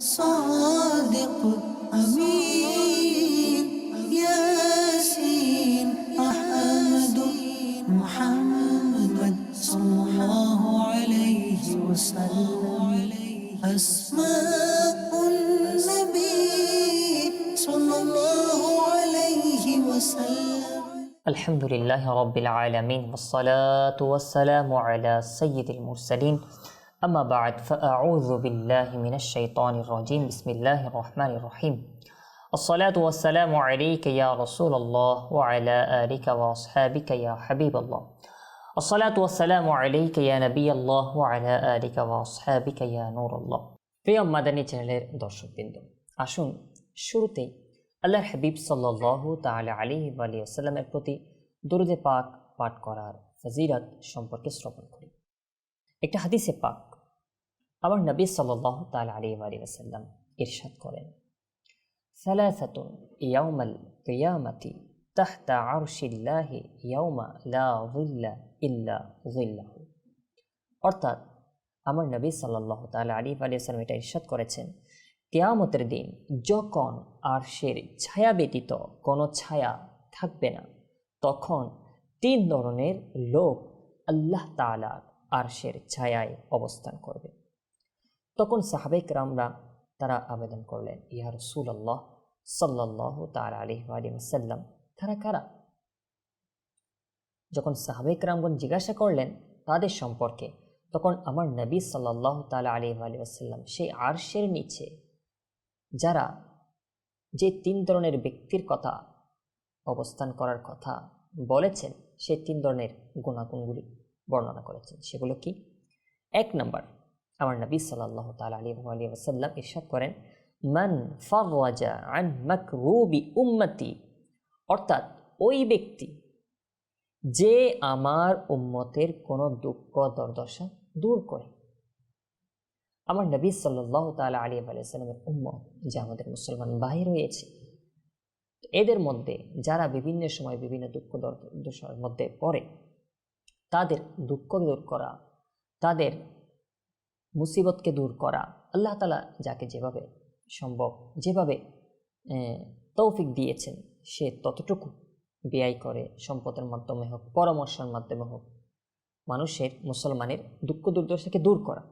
صادق أمين ياسين أحمد محمد صلى الله عليه وسلم. أسماء النبي صلى الله عليه وسلم. الحمد لله رب العالمين والصلاة والسلام على سيد المرسلين أما بعد فأعوذ بالله من الشيطان الرجيم بسم الله الرحمن الرحيم الصلاة والسلام عليك يا رسول الله وعلى آلك وأصحابك يا حبيب الله الصلاة والسلام عليك يا نبي الله وعلى آلك وأصحابك يا نور الله প্রিয় মাদানী চ্যানেলের দর্শকবৃন্দ আসুন শুরুতেই আল্লাহর হাবিব সাল্লাহ তাআলা আলী আলী আসাল্লামের প্রতি দরুদে পাক পাঠ করার ফজিরাত সম্পর্কে শ্রবণ করি একটা হাদিসে পাক আমার নবী সাল্লাহ তাল আলী আলিয়াসাল্লাম ইরশাদ করেন। সালাসাতুন ইয়াউমাল কিয়ামাতি তাহতা আরশিল্লাহি ইয়াউমা লা যুল্লা ইল্লা যুল্লাহু। অর্থাৎ আমার নবী সাল্লাহ তাআলা আলী আলিয়াসাল্লাম এটা ইরশাদ করেছেন, কেয়ামতের দিন যখন আরশের ছায়া ব্যতীত কোনো ছায়া থাকবে না, তখন তিন ধরনের লোক আল্লাহ তাআলা আরশের ছায়ায় অবস্থান করবে। তখন সাহাবেক রামরা তারা আবেদন করলেন, ইয়া রসুল আল্লাহ সাল্লাহ তাল আলহ আলিমাসাল্লাম তারা কারা? যখন সাহাবেক রামগণ জিজ্ঞাসা করলেন তাদের সম্পর্কে, তখন আমার নবী সাল্লাহ তালা আলী আলিয়াল্লাম সেই আরশের নিচে, যারা যে তিন ধরনের ব্যক্তির কথা অবস্থান করার কথা বলেছেন সেই তিন ধরনের গুণাগুণগুলি বর্ণনা করেছেন। সেগুলো কি? এক নম্বর আমার নবী সাল্লাহ তাল আলী আলী ওসাল্লাম ইরশাদ করেন, মান ফাওয়াজা আন মাকরুবি উম্মতি অর্থাৎ ওই ব্যক্তি যে আমার উম্মতের কোনো দুঃখ, দুর্দশা দূর করে। আমার নবী সাল্লাহ তালা আলী আলাইসাল্লামের উম্মত যে আমাদের মুসলমান বাহির হয়েছে এদের মধ্যে যারা বিভিন্ন সময় বিভিন্ন দুঃখ, দুর্দশার মধ্যে পড়ে, তাদের দুঃখ দূর করা, তাদের মুসিবতকে দূর করা। আল্লাহ তালা যাকে যেভাবে সম্ভব যেভাবে তৌফিক দিয়েছেন, সে ততটুকু ব্যয় করে সম্পদের মাধ্যমে হোক, পরামর্শের মাধ্যমে হোক, মানুষের, মুসলমানের দুঃখ দুর্দশাকে দূর করা।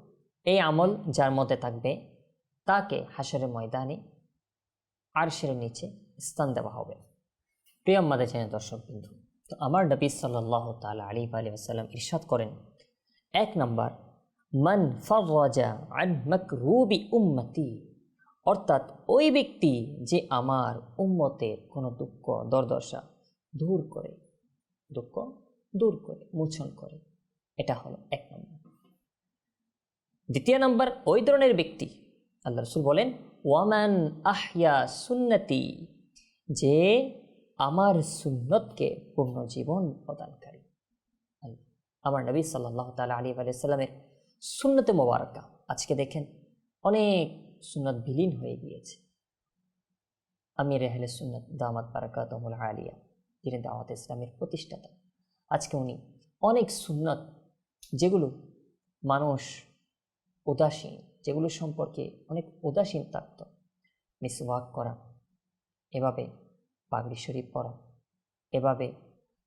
এই আমল যার মধ্যে থাকবে, তাকে হাসরের ময়দানে আরশের নিচে স্থান দেওয়া হবে। প্রিয় আমাদের জানেন দর্শক বিন্দু, তো আমার নবী সাল্লাহ তালা আলী আলী আসাল্লাম ইরশাদ করেন, এক নম্বর মান ফাওয়াজা আন মকরুবি উম্মতি। অর্থাৎ ওই ব্যক্তি যে আমার উম্মতের কোনো দুঃখ, দরদশা দূর করে, দুঃখ দূর করে, মোচন করে। এটা হলো এক নম্বর। দ্বিতীয় নম্বর, ওই ধরনের ব্যক্তি, আল্লাহ রসুল বলেন, ওয়ামান আহিয়া সুন্নতি, যে আমার সুন্নতকে পূর্ণ জীবন প্রদানকারী। আমার নবী সাল্লাহ তালা আলী আলাইসাল্লামের সুন্নতে মোবারকা। আজকে দেখেন, অনেক সুন্নত বিলীন হয়ে গিয়েছে। আমি রেহলে সুন্নত দামাত বারাকাতমুল আলিয়া, যিনি দাওয়াত ইসলামের প্রতিষ্ঠাতা। আজকে উনি অনেক সুন্নত, যেগুলো মানুষ উদাসীন, যেগুলো সম্পর্কে অনেক উদাসীন থাকত। মিসওয়াক করা, এভাবে পাগড়ি শরীফ পড়া এভাবে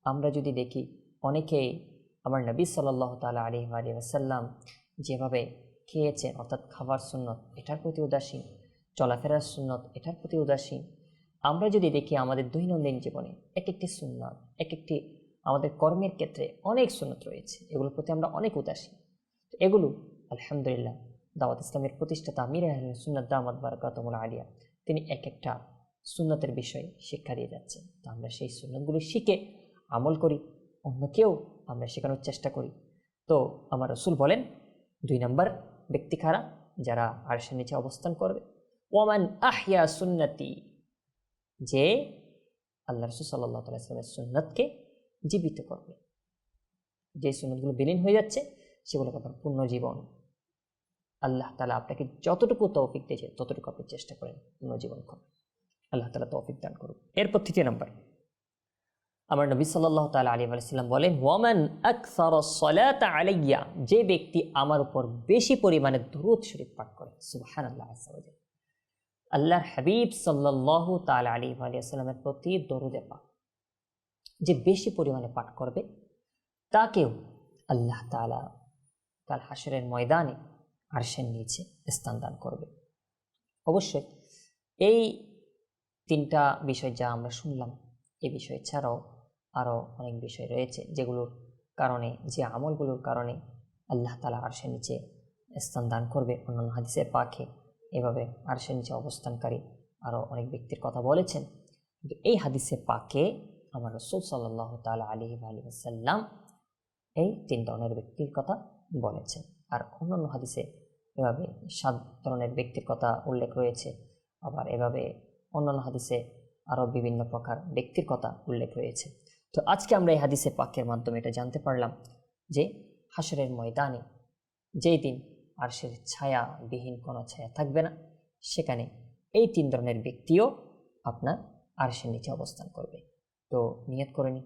আমরা যদি দেখি, অনেকেই আমার নবী সাল্লাহ তালা আলী আলী আসাল্লাম যেভাবে খেয়েছেন, অর্থাৎ খাবার সুন্নত, এটার প্রতি উদাসীন, চলাফেরার সুন্নত, এটার প্রতি উদাসীন, আমরা যদি দেখি আমাদের দৈনন্দিন জীবনে এক একটি সুন্নত এক একটি আমাদের কর্মের ক্ষেত্রে অনেক সুন্নত রয়েছে, এগুলোর প্রতি আমরা অনেক উদাসীন। এগুলো, আলহামদুলিল্লাহ, দাওয়াত ইসলামের প্রতিষ্ঠাতা আমির সুন্নত দামাদ বারকাতমুল আলিয়া, তিনি এক একটা সুন্নতের বিষয়ে শিক্ষা দিয়ে যাচ্ছেন। তো আমরা সেই সুন্নতগুলি শিখে আমল করি অন্যকেও আমরা শেখানোর চেষ্টা করি। তো আমার রসুল বলেন দুই নম্বর, ব্যক্তি খারা যারা আরশের নিচে অবস্থান করবে। ওমান আহিয়া সুন্নতি, যে আল্লাহ রসুল সাল্লাহ তালামের সুন্নতকে জীবিত করবে। যে সুন্নতগুলো বিলীন হয়ে যাচ্ছে, সেগুলোকে আপনার পূর্ণ জীবন আল্লাহ তালা আপনাকে যতটুকু তৌফিক দিয়েছে, ততটুকু আপনি চেষ্টা করেন পূর্ণ জীবন করুন আল্লাহ তালা তৌফিক দান করুন এরপর তৃতীয় নম্বর আমার নবী সাল্লাহ তালা আলী আলাইসাল্লাম বলেন, ওয়ামান আকসর সলাত আলাইয়া যে ব্যক্তি আমার উপর বেশি পরিমাণে দরুদ শরীফ পাঠ করে। সুবহান আল্লাহ আল্লাহর হাবিব সাল্লাহ তাল আলী আলিয়াস্লামের প্রতি দরুদে পাক। যে বেশি পরিমাণে পাঠ করবে, তাকেও আল্লাহ তালা কাল হাসরের ময়দানে আরশের নিচে স্থান দান করবে। অবশ্যই এই তিনটা বিষয় যা আমরা শুনলাম, এ বিষয় ছাড়াও আরও অনেক বিষয় রয়েছে যেগুলোর কারণে, যে আমলগুলোর কারণে আল্লাহ তালা আরশের নিচে স্থান দান করবে। অন্যান্য হাদিসে পাখে এভাবে আরশের নিচে অবস্থানকারী আরও অনেক ব্যক্তির কথা বলেছেন। কিন্তু এই হাদিসে পাকে আমার রসুল সাল্লাহ তালা আলী আলী সাল্লাম এই তিন ধরনের ব্যক্তির কথা বলেছেন। আর অন্যান্য হাদিসে এভাবে সাত ধরনের ব্যক্তির কথা উল্লেখ রয়েছে। আবার এভাবে অন্যান্য হাদিসে আরও বিভিন্ন প্রকার ব্যক্তির কথা উল্লেখ রয়েছে। তো আজকে আমরা এই হাদিসে পাকের মাধ্যমে এটা জানতে পারলাম যে হাসরের ময়দানে যেই দিন আরশের ছায়া বিহীন কোনো ছায়া থাকবে না, সেখানে এই তিন ধরনের ব্যক্তিও আপনার আরশের নিচে অবস্থান করবে। তো নিয়ত করে নি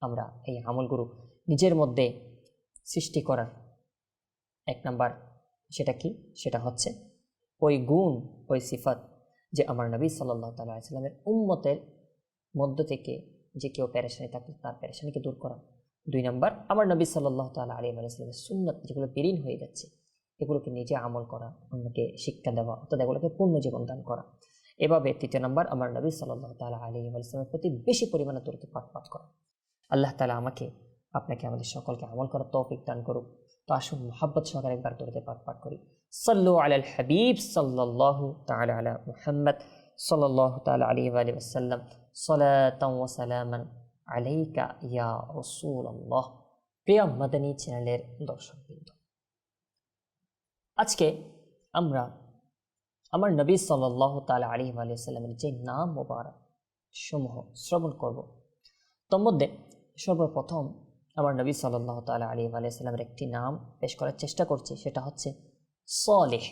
আমরা এই আমলগুরু নিজের মধ্যে সৃষ্টি করার এক নাম্বার সেটা কি? সেটা হচ্ছে ওই গুণ, ওই সিফাত যে আমার নবী সাল্লাহ তাল্লাহ সাল্লামের উম্মতের মধ্য থেকে যে কেউ প্যারেশানি থাকলে তার প্যারেশানিকে দূর করা। দুই নম্বর, আমার নবী সাল্লাহ তাল্লাহ আলী আলাইসলামের সুন্নত যেগুলো বেরিন হয়ে যাচ্ছে, এগুলোকে নিজে আমল করা, অন্যকে শিক্ষা দেওয়া, অর্থাৎ এগুলোকে পূর্ণ জীবন দান করা। এভাবে তৃতীয় নম্বর, আমার নবী সাল্লাহ তালা আলী আলাইসলামের প্রতি বেশি পরিমাণে তরিত পাঠ পাঠ করা। আল্লাহ তালা আমাকে, আপনাকে, আমাদের সকলকে আমল করার তৌফিক দান করুক। তো আসুন, মোহাব্বত সহকারে একবার দরিতে পাঠ পাঠ করি। সাল্লু আলাল হাবিব সাল্লাহ তালা আলা মুহাম্মদ। সাল্লাহ তালা আলী আলী আজকে আমরা আমার নবী সাল্লাহ তালা আলী যে নাম মোবারক সমূহ শ্রবণ করব, তোর মধ্যে সর্বপ্রথম আমার নবী সাল্লাহ তালা আলী আলিয়াল্লামের একটি নাম পেশ করার চেষ্টা করছি, সেটা হচ্ছে সলেহ।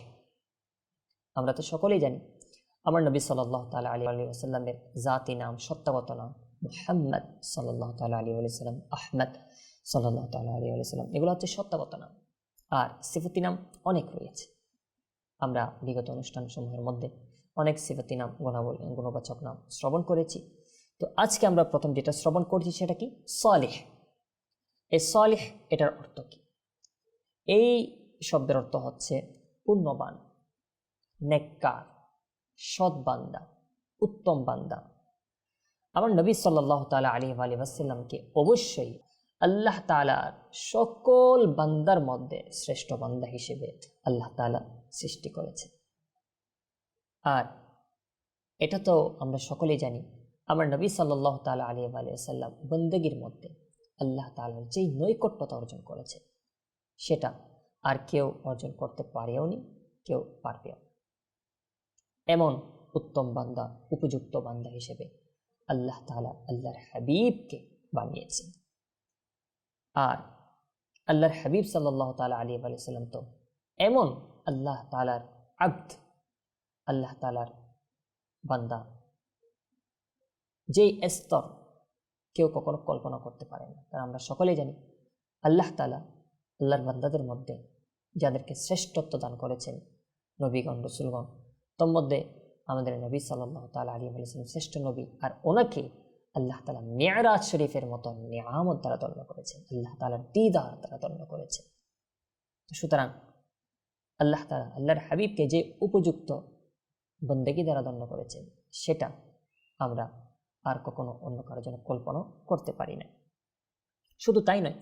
আমরা তো সকলেই জানি আমার নবী সাল্লাহ তালা আলী আলী আসাল্লামের জাতি নাম সত্যাগত নাম মুহাম্মদ সাল্লাহ তালা আলী আলিয়াল্লাম আহমদ সাল্লাহ তালা আলী আলিয়াল্লাম এগুলো হচ্ছে সত্যাগত নাম। আর সিফতি নাম অনেক রয়েছে। আমরা বিগত অনুষ্ঠানসমূহের মধ্যে অনেক সিফতি নাম, গুণাবল, গুণবাচক নাম শ্রবণ করেছি। তো আজকে আমরা প্রথম যেটা শ্রবণ করছি সেটা কি? সলেহ। এই সলেহ এটার অর্থ কি? এই শব্দের অর্থ হচ্ছে পূর্ণবান নেককার সৎ বান্দা, উত্তম বান্দা। আমার নবী সাল্লাহ তালা আলী আলী আসাল্লামকে অবশ্যই আল্লাহ তালার সকল বান্দার মধ্যে শ্রেষ্ঠ বান্দা হিসেবে আল্লাহ তালা সৃষ্টি করেছে আর এটা তো আমরা সকলেই জানি, আমার নবী সাল্লাহ তালা আলী আলিয়াল্লাম বন্দেগীর মধ্যে আল্লাহ তালার যেই নৈকট্যতা অর্জন করেছে, সেটা আর কেউ অর্জন করতে পারেও নি, কেউ পারবেও এমন উত্তম বান্দা, উপযুক্ত বান্দা হিসেবে আল্লাহ তালা আল্লাহর হাবিবকে বানিয়েছেন। আর আল্লাহর হাবিব সাল্লাহ তালা আলী আলিয়াল্লাম তো এমন আল্লাহ তালার আব্দ, আল্লাহ তালার বান্দা যেই স্তর কেউ কখনো কল্পনা করতে পারে না। কারণ আমরা সকলেই জানি, আল্লাহ তালা আল্লাহর বান্দাদের মধ্যে যাদেরকে শ্রেষ্ঠত্ব দান করেছেন নবীগণ, রসুলগণ তোর মধ্যে আমাদের নবী সাল্লাহ তালা আলী আলিয়াল্লাম শ্রেষ্ঠ নবী। আর ওনাকে আল্লাহ তালা মেয়ারাজ শরীফের মতো নিয়ামত দ্বারা দণ্ড করেছেন। আল্লাহ তালার দিদার দ্বারা দণ্ড করেছেন। সুতরাং আল্লাহ তালা আল্লাহর হাবিবকে যে উপযুক্ত বন্দেগি দ্বারা দণ্ড করেছেন, সেটা আমরা আর কখনো অন্য কারোর জন্য কল্পনা করতে পারি না। শুধু তাই নয়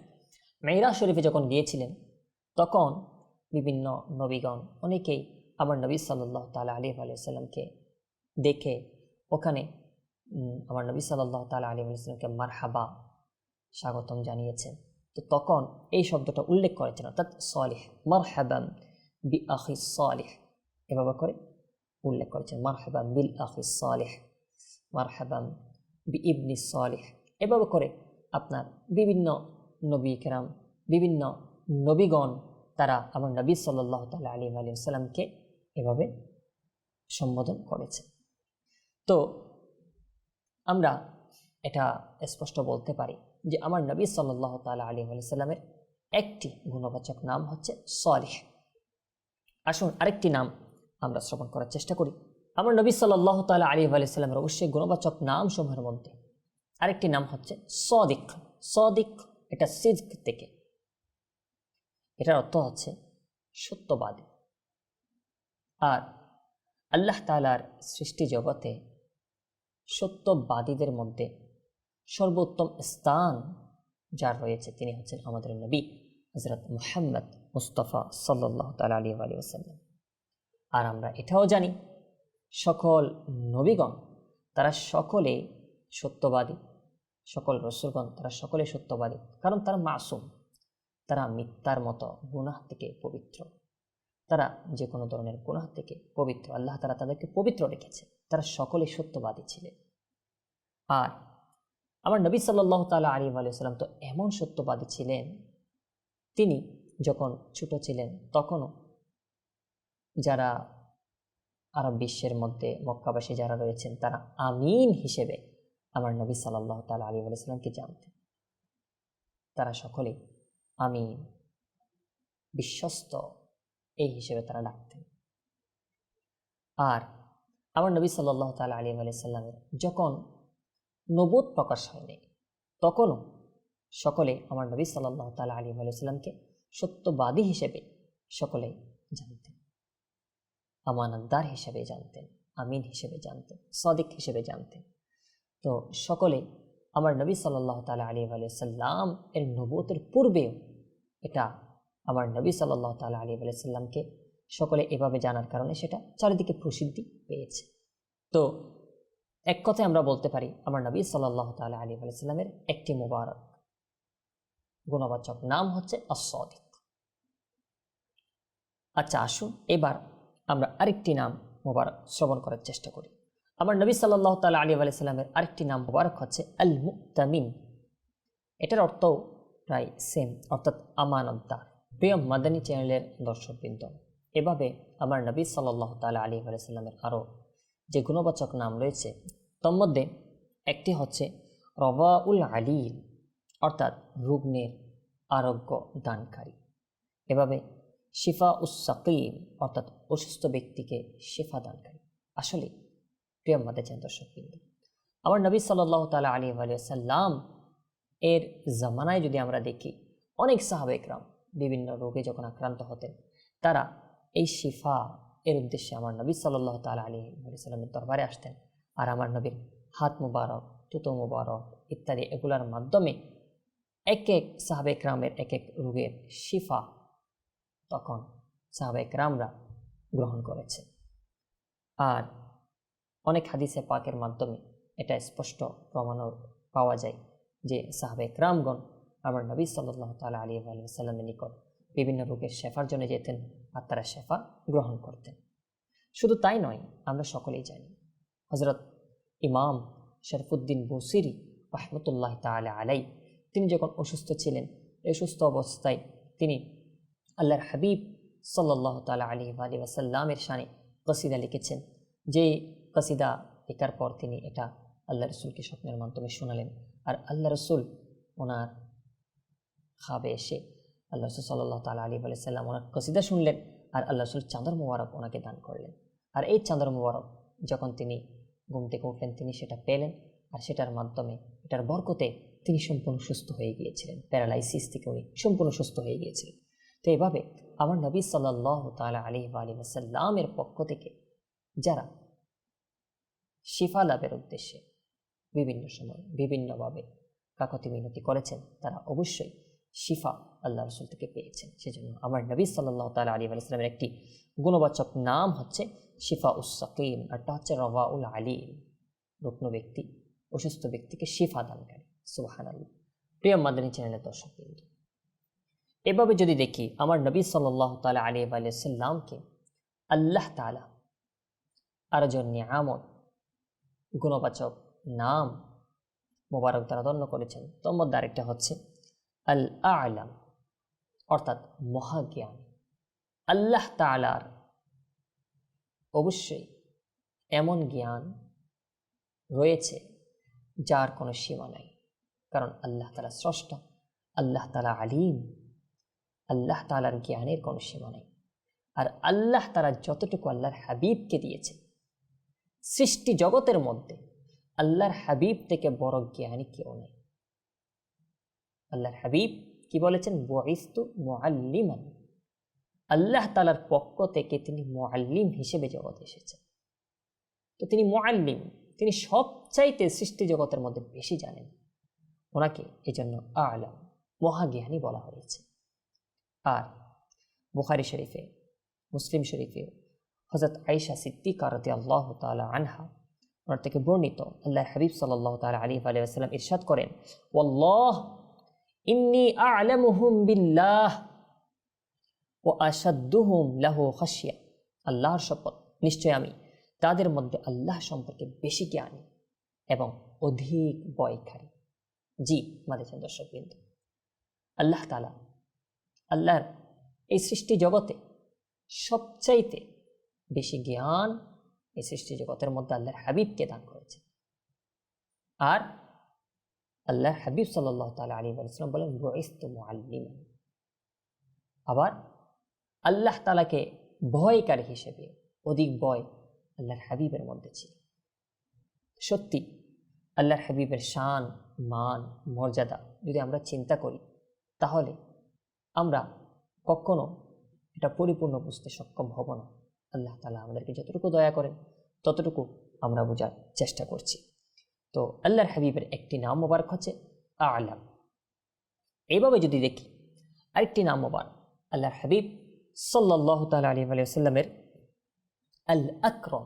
মেয়েরা শরীফে যখন গিয়েছিলেন, তখন বিভিন্ন নবীগণ অনেকেই আমার নবী সাল্লাহ তালা আলী আলিয়াল্লামকে দেখে, ওখানে আমার নবী সাল্লাহ তালা আলী আলিয়াল্লামকে মারহাবা, স্বাগতম জানিয়েছেন তো তখন এই শব্দটা উল্লেখ করেছেন, অর্থাৎ সলিহ মারহাবাম বি আখি সলিহ। এভাবে করে উল্লেখ করেছেন মারহাবাম বিল আখি সলিহ মারহাবাম বি ইবনি সলিহ। এভাবে করে আপনার বিভিন্ন নবী কেরাম, বিভিন্ন নবীগণ, তারা আমার নবী সাল্লাহ তালা আলী আলী সাল্লামকে এভাবে সম্বোধন করেছে। তো আমরা এটা স্পষ্ট বলতে পারি যে আমার নবী সাল্লাহ তালা আলী সাল্লামের একটি গুণবাচক নাম হচ্ছে সলিহ। আসুন আরেকটি নাম আমরা শ্রবণ করার চেষ্টা করি। আমার নবী সাল্লাহ তালা আলী আলাইসাল্লামের অবশ্যই গুণবাচক নাম সমূহের মধ্যে আরেকটি নাম হচ্ছে সদিক। সদিক এটা সিজক থেকে। এটার অর্থ হচ্ছে সত্যবাদী। আর আল্লাহ তালার সৃষ্টি জগতে সত্যবাদীদের মধ্যে সর্বোত্তম স্থান যার রয়েছে তিনি হচ্ছেন আমাদের নবী হজরত মুহাম্মদ মুস্তফা সাল্লাহ তালা আলী আলী ওসাল্লাম আর আমরা এটাও জানি, সকল নবীগণ, তারা সকলে সত্যবাদী, সকল রসুলগণ, তারা সকলে সত্যবাদী, কারণ তারা মাসুম, তারা মিথ্যার মতো গুনাহ থেকে পবিত্র। তারা যে কোনো ধরনের গুনাহ থেকে পবিত্র, আল্লাহ তারা তাদেরকে পবিত্র রেখেছে তারা সকলে সত্যবাদী ছিলেন। আর আমার নবী সাল্লাহ তালা আলী আলিয়াল্লাম তো এমন সত্যবাদী ছিলেন, তিনি যখন ছোট ছিলেন তখনও যারা আরব বিশ্বের মধ্যে মক্কাবাসী যারা রয়েছেন, তারা আমিন হিসেবে আমার নবী সাল্লাহ তালা আলী আলাইসাল্লামকে জানতেন। তারা সকলেই আমিন, বিশ্বস্ত এই হিসেবে তারা ডাকতেন আর আমার নবী সাল্লাহ তালা আলী আলাইসাল্লামের যখন নবোধ প্রকাশ হয়নি, তখনও সকলে আমার নবী সাল্লাহ তালা আলী আলাইসাল্লামকে সত্যবাদী হিসেবে সকলে জানতেন। আমানতদার হিসেবে জানতেন, আমিন হিসেবে জানতেন, সদিক হিসেবে জানতেন। তো সকলে আমার নবী সাল্লাহ তালা আলী আলাইসাল্লাম এর নবতের পূর্বেও এটা আমার নবী সাল্লাহ তালা আলী আলাইসাল্লামকে সকলে এভাবে জানার কারণে সেটা চারিদিকে প্রসিদ্ধি পেয়েছে। তো এক কথায় আমরা বলতে পারি, আমার নবী সাল্লাহ তালা আলী আলাইসাল্লামের একটি মুবারক। গুণবাচক নাম হচ্ছে আসদিক আচ্ছা আসুন এবার আমরা আরেকটি নাম মুবারক শ্রবণ করার চেষ্টা করি। আমার নবী সাল্লাহ তালা আলী আলাইসাল্লামের আরেকটি নাম মুবারক হচ্ছে আল মুক্তামিন এটার অর্থও প্রায় সেম অর্থাৎ আমানতদার প্রিয় মাদানী চ্যানেলের দর্শকবৃন্দ, এভাবে আমার নবী সাল্লাহ তালা আলী আলাইসাল্লামের আরও যে গুণবাচক নাম রয়েছে তন্মধ্যে একটি হচ্ছে রবাউল আলী অর্থাৎ রুগ্নের আরোগ্য দানকারী। এভাবে শিফা উসাকিম অর্থাৎ অসুস্থ ব্যক্তিকে শিফা দানকারী। আসলে প্রিয় মাদেছেন দর্শকবৃন্দ, আমার নবী সাল্লাহ তালা আলী আলিয়াল্লাম এর জামানায় যদি আমরা দেখি, অনেক সাহাবেকরাম বিভিন্ন রোগে যখন আক্রান্ত হতেন, তারা এই শিফা এর উদ্দেশ্যে আমার নবী সাল্লাহ তালা আলী সাল্লামের দরবারে আসতেন। আর আমার নবীর হাত মুবারক, তুতো মুবারক ইত্যাদি এগুলার মাধ্যমে এক এক সাহাবেক রামের এক এক রোগের শিফা তখন সাহাবেক রামরা গ্রহণ করেছে। আর অনেক হাদিসে পাকের মাধ্যমে এটা স্পষ্ট প্রমাণও পাওয়া যায় যে সাহাবেক রামগণ আমার নবী সাল্লাহ তালা আলী আলিয়াল্লামের নিকট বিভিন্ন রোগের শেফার জন্য যেতেন আর তারা শেফা গ্রহণ করতেন। শুধু তাই নয়, আমরা সকলেই জানি হজরত ইমাম শরফুদ্দিন বসিরি রহমতুল্লাহ তালা আলাই তিনি যখন অসুস্থ ছিলেন, এই সুস্থ অবস্থায় তিনি আল্লাহর হাবিব সাল্লাহ তালা আলী আলী ওয়াসাল্লামের সানে কসিদা লিখেছেন, যে কসিদা লেখার পর তিনি এটা আল্লাহ রসুলকে স্বপ্নের মাধ্যমে শোনালেন। আর আল্লাহ রসুল, ওনার খাবে এসে আল্লাহ রসুল সাল্লাহ তালা আলী সাল্লাম ওনার কসিদা শুনলেন আর আল্লাহ রসুল চাঁদর মুবারক ওনাকে দান করলেন। আর এই চাঁদর মুবারক যখন তিনি ঘুম থেকে উঠলেন, তিনি সেটা পেলেন আর সেটার মাধ্যমে এটার বরকতে তিনি সম্পূর্ণ সুস্থ হয়ে গিয়েছিলেন। প্যারালাইসিস থেকে উনি সম্পূর্ণ সুস্থ হয়ে গিয়েছিলেন। তো এভাবে আমার নবী সাল্লাহ তালা আলী আলী ওসাল্লামের পক্ষ থেকে যারা শিফা লাভের উদ্দেশ্যে বিভিন্ন সময় বিভিন্নভাবে কাকতি মিনতি করেছেন, তারা অবশ্যই শিফা আল্লাহ রসুল থেকে পেয়েছেন। সেজন্য আমার নবী সাল্লাহ তালা আলী আলাইসলামের একটি গুণবাচক নাম হচ্ছে শিফা উস উসাকিম আরটা হচ্ছে রওয়া উল আলী রুগ্ন ব্যক্তি, অসুস্থ ব্যক্তিকে শিফা দান দানকারী সুবাহান আল্লাহ প্রিয় মাদানী চ্যানেলের দর্শক বিন্দু, এভাবে যদি দেখি আমার নবী সাল্লাহ তালা আলী আলাইসাল্লামকে আল্লাহ তালা আর জন নিয়ামত, গুণবাচক নাম মোবারক তারা ধন্য করেছেন, তোর মধ্যে আরেকটা হচ্ছে আল আলাম অর্থাৎ মহাজ্ঞান। আল্লাহ তালার অবশ্যই এমন জ্ঞান রয়েছে যার কোনো সীমা নাই। কারণ আল্লাহ তালা স্রষ্টা, আল্লাহ তালা আলিম, আল্লাহ তালার জ্ঞানের কোনো সীমা নেই। আর আল্লাহ তারা যতটুকু আল্লাহর হাবিবকে দিয়েছে সৃষ্টি জগতের মধ্যে আল্লাহর হাবিব থেকে বড় জ্ঞানী কেউ নেই। আল্লাহর হাবিব কি বলেছেন? বয়স্তু মোয়াল্লিমান আল্লাহ তালার পক্ষ থেকে তিনি মোয়াল্লিম হিসেবে জগতে এসেছেন। তো তিনি মোয়াল্লিম তিনি সবচাইতে সৃষ্টি জগতের মধ্যে বেশি জানেন। ওনাকে এই জন্য আলাম, মহাজ্ঞানী বলা হয়েছে। আর বুখারি শরীফে, মুসলিম শরীফে হজরত আইসা সিদ্দিকা রতি আল্লাহ তালা আনহা, ওনার থেকে বর্ণিত আল্লাহ হাবিব সাল্লাহ তালা আলী আলাইসাল্লাম ইরশাদ করেন, ওয়াল্লাহ ইন্নি আলামুহুম বিল্লাহ ও আসাদ্দুহুম লাহু খাসিয়া আল্লাহর শপথ, নিশ্চয় আমি। তাদের মধ্যে আল্লাহ সম্পর্কে বেশি জ্ঞানী এবং অধিক বয়কারী জি মাদেছেন দর্শক বিন্দু। আল্লাহ তালা আল্লাহর এই সৃষ্টি জগতে সবচাইতে বেশি জ্ঞান এই সৃষ্টি জগতের মধ্যে আল্লাহর হাবিবকে দান করেছে আর আল্লাহর হাবিব সাল্লাহ তালা আলী আলাইসালাম বলেন বয়স্ত আবার আল্লাহ তালাকে ভয়কারী হিসেবে, অধিক ভয় আল্লাহর হাবিবের মধ্যে ছিল। সত্যি, আল্লাহর হাবিবের শান, মান, মর্যাদা যদি আমরা চিন্তা করি, তাহলে আমরা কখনো এটা পরিপূর্ণ বুঝতে সক্ষম হব না। আল্লাহ তালা আমাদেরকে যতটুকু দয়া করেন, ততটুকু আমরা বোঝার চেষ্টা করছি। তো আল্লাহর হাবিবের একটি নাম মোবারক হচ্ছে আলাম। এইভাবে যদি দেখি, আরেকটি নাম মোবারক, আল্লাহর হাবিব সাল্লাহ তালা আলী আলিয়াল্লামের আল আকরম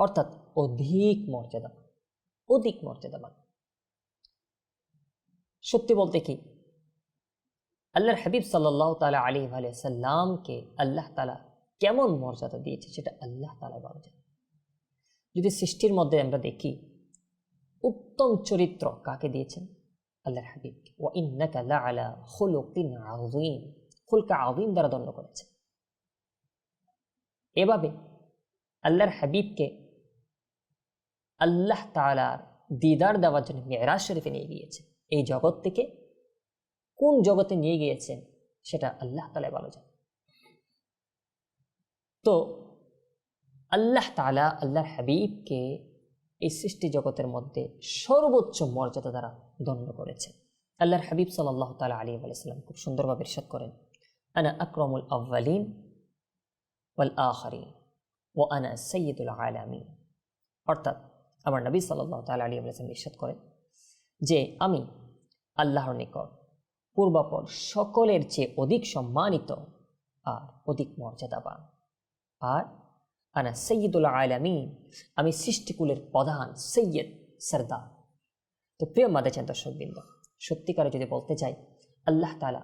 অর্থাৎ অধিক মর্যাদা, অধিক মর্যাদাবান। সত্যি বলতে কি, আল্লাহর হাবিব সাল্লাহ তালা আলী সাল্লামকে আল্লাহ তালা কেমন মর্যাদা দিয়েছে, সেটা আল্লাহ তালা জানে যদি সৃষ্টির মধ্যে আমরা দেখি উত্তম চরিত্র কাকে দিয়েছেন? আল্লাহর হাবিবকে। ও ইন্নাকা আলা খুলুকিন আযীম। খুলকা আযীম দ্বারা দণ্ড করেছে। এভাবে আল্লাহর হাবিবকে আল্লাহ তালার দিদার দেওয়ার জন্য মেয়েরাজ শরীফে নিয়ে গিয়েছে। এই জগৎ থেকে কোন জগতে নিয়ে গিয়েছেন সেটা আল্লাহ তালা ভালো জানে তো আল্লাহ তালা আল্লাহর হাবিবকে এই সৃষ্টি জগতের মধ্যে সর্বোচ্চ মর্যাদা দ্বারা দণ্ড করেছে। আল্লাহর হাবিব সাল্লাহ তালা আলী আলাইসাল্লাম খুব সুন্দরভাবে ইরশাদ করেন, আনা আকরমুল আউ্বালিন ওয়াল আখরিন ও আনা সৈয়দুল আলামিন। অর্থাৎ আমার নবী সাল্লাহ তালা আলী আলাইসাল্লাম ইরশাদ করেন যে, আমি আল্লাহর নিকট পূর্বাপর সকলের চেয়ে অধিক সম্মানিত আর অধিক মর্যাদাবান। আর আনা সৈয়দুল আলামিন। আমি সৃষ্টিকুলের প্রধান সৈয়দ সর্দার। তো প্রিয় মাদেছেন দর্শকবৃন্দ, সত্যিকারে যদি বলতে চাই, আল্লাহ তালা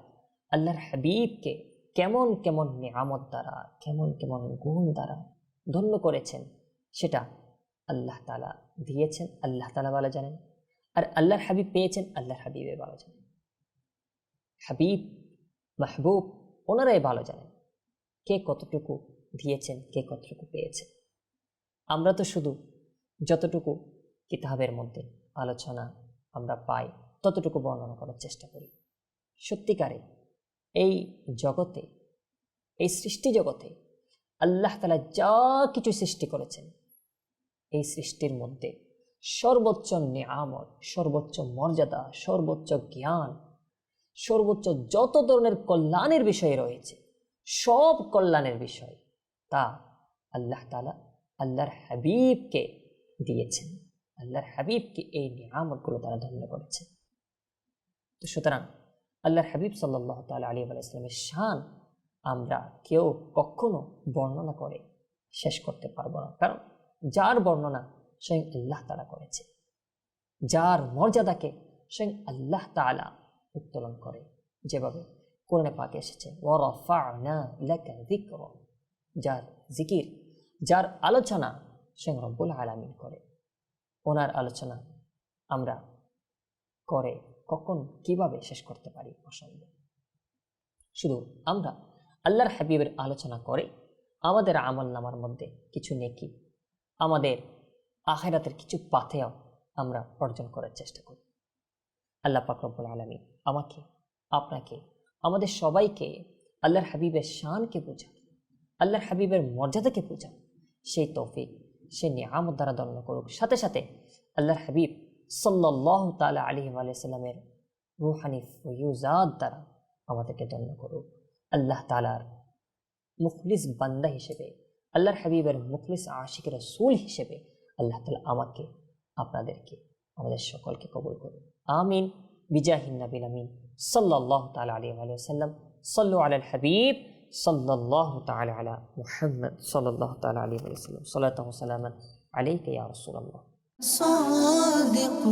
আল্লাহর হাবিবকে কেমন কেমন নিয়ামত দ্বারা, কেমন কেমন গুণ দ্বারা ধন্য করেছেন, সেটা আল্লাহ তালা দিয়েছেন, আল্লাহ তালা ভালো জানেন। আর আল্লাহর হাবিব পেয়েছেন, আল্লাহর হাবিবে ভালো জানেন। হাবিব, মাহবুব, ওনারাই ভালো জানেন। কে কতটুকু দিয়েছেন কে কতটুকু পেয়েছেন আমরা তো শুধু যতটুকু কিতাবের মধ্যে আলোচনা আমরা পাই, ততটুকু বর্ণনা করার চেষ্টা করি। সত্যিকারে এই জগতে, এই সৃষ্টি জগতে আল্লাহ তালা যা কিছু সৃষ্টি করেছেন, এই সৃষ্টির মধ্যে সর্বোচ্চ নিয়ামত, সর্বোচ্চ মর্যাদা, সর্বোচ্চ জ্ঞান, সর্বোচ্চ যত ধরনের কল্যাণের বিষয় রয়েছে, সব কল্যাণের বিষয় তা আল্লাহ তালা আল্লাহর হাবিবকে দিয়েছেন। আল্লাহর হাবিবকে এই নিয়ামতগুলো তারা ধন্য করেছেন। তো সুতরাং আল্লাহর হাবিব সাল্লাহ তাল আলী আলাইসলামের শান আমরা কেউ কখনো বর্ণনা করে শেষ করতে পারব না। কারণ যার বর্ণনা স্বয়ং আল্লাহ তালা করেছে। যার মর্যাদাকে স্বয়ং আল্লাহ তালা উত্তোলন করে। যেভাবে কোরআনে পাকে এসেছে যার জিকির, যার আলোচনা স্বয়ং রব্বুল আলামিন করে। ওনার আলোচনা আমরা করে কখন, কীভাবে শেষ করতে পারি অসম্ভব শুধু আমরা আল্লাহর হাবিবের আলোচনা করে আমাদের আমল নামার মধ্যে কিছু নেকি, আমাদের আখেরাতের কিছু পাথেও আমরা অর্জন করার চেষ্টা করি। আল্লাহ পাকরবুল আলমী আমাকে, আপনাকে, আমাদের সবাইকে আল্লাহর হাবিবের শানকে বোঝান। আল্লাহর হাবিবের মর্যাদাকে বোঝান সেই তৌফিক সে নিয়ামত দ্বারা দণ্ড করুক। সাথে সাথে আল্লাহর হাবিব সাল্লাহ তালা আলী আলাইসাল্লামের রুহানি ফয়ুজাদ দ্বারা আমাদেরকে দণ্ড করুক। আল্লাহ তালার মুখলিস বান্দা হিসেবে, আল্লাহর হাবিবের মুখলিস আশিক রসুল হিসেবে আল্লাহ তালা আমাকে, আপনাদেরকে, আমাদের সকলকে কবুল করুন আমিন। বিজাহিন নবীল আমিন। সাল্লাহ তালা আলী আলিয়াল্লাম সাল্লু আল হাবিব। صلى الله تعالى على محمد صلى الله تعالى عليه وسلم. صلاة وسلاما عليك يا رسول الله. صادق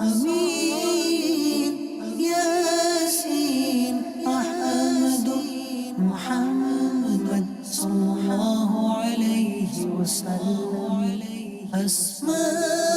أمين ياسين أحمد محمد صلى الله عليه وسلم. أسمان